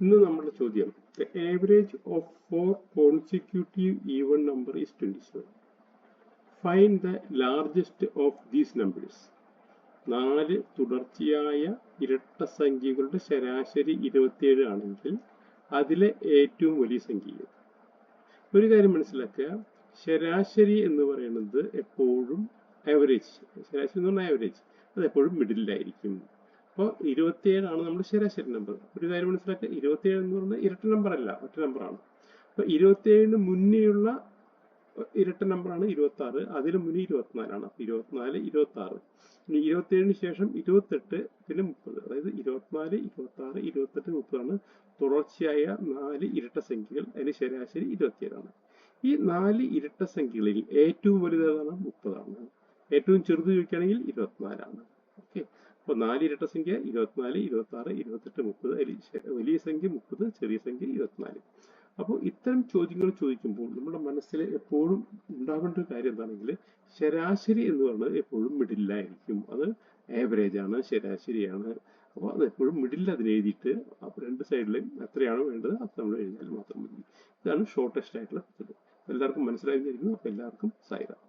ഇന്ന് നമ്മുടെ ചോദ്യം the average of four consecutive even number is twenty seven find the largest of these numbers നാല് തുടർച്ചയായ ഇരട്ട സംഖ്യകളുടെ ശരാശരി ഇരുപത്തിയേഴ് ആണെങ്കിൽ അതിലെ ഏറ്റവും വലിയ സംഖ്യ ഒരു കാര്യം മനസ്സിലാക്കുക ശരാശരി എന്ന് പറയുന്നത് എപ്പോഴും ആവറേജ് ശരാശരി എന്ന് പറഞ്ഞാൽ ആവറേജ് അത് എപ്പോഴും മിഡിലായിരിക്കും അപ്പോൾ ഇരുപത്തിയേഴാണ് നമ്മുടെ ശരാശരി നമ്പർ ഒരു കാര്യം മനസ്സിലാക്കുക. ഇരുപത്തിയേഴ് എന്ന് പറഞ്ഞാൽ ഇരട്ട നമ്പർ അല്ല ഒറ്റ നമ്പറാണ് അപ്പോൾ ഇരുപത്തിയേഴിന് മുന്നേയുള്ള ഇരട്ട നമ്പറാണ് ഇരുപത്തി ആറ് അതിന് മുന്നേ ഇരുപത്തിനാലാണ് അപ്പോൾ ഇരുപത്തിനാല് ഇരുപത്തി ആറ് ഇനി ഇരുപത്തിയേഴിന് ശേഷം ഇരുപത്തെട്ട് പിന്നെ മുപ്പത്. അതായത് ഇരുപത്തിനാല് ഇരുപത്തി ആറ് ഇരുപത്തെട്ട് മുപ്പതാണ് തുടർച്ചയായ നാല് ഇരട്ട സംഖ്യകൾ. അതിന് ശരാശരി ഇരുപത്തിയേഴാണ് ഈ നാല് ഇരട്ട സംഖ്യകളിൽ ഏറ്റവും വലുത് ഏതാണ് മുപ്പതാണ്? ഏറ്റവും ചെറുത് ചോദിക്കുകയാണെങ്കിൽ ഇരുപത്തിനാലാണ്. ഓക്കെ അപ്പൊ നാല് ഇരട്ട സംഖ്യ ഇരുപത്തിനാല് ഇരുപത്തി ആറ് ഇരുപത്തെട്ട് മുപ്പത് വലിയ സംഖ്യ മുപ്പത് ചെറിയ സംഖ്യ ഇരുപത്തിനാല്. അപ്പോൾ ഇത്തരം ചോദ്യങ്ങൾ ചോദിക്കുമ്പോൾ നമ്മുടെ മനസ്സിൽ എപ്പോഴും ഉണ്ടാകേണ്ട ഒരു കാര്യം എന്താണെങ്കിൽ ശരാശരി എന്ന് പറയുന്നത് എപ്പോഴും മിഡിലായിരിക്കും അത് ആവറേജ് ആണ് ശരാശരിയാണ്. അപ്പോൾ അത് എപ്പോഴും മിഡിൽ അതിന് എഴുതിയിട്ട് അപ്പോൾ രണ്ട് സൈഡിലും എത്രയാണോ വേണ്ടത് അത് നമ്മൾ എഴുതിയാൽ മാത്രം മതി. ഇതാണ് ഷോർട്ടസ്റ്റ് ആയിട്ടുള്ള എല്ലാവർക്കും മനസ്സിലായിരിക്കുന്നു അപ്പോൾ എല്ലാവർക്കും സായിരാം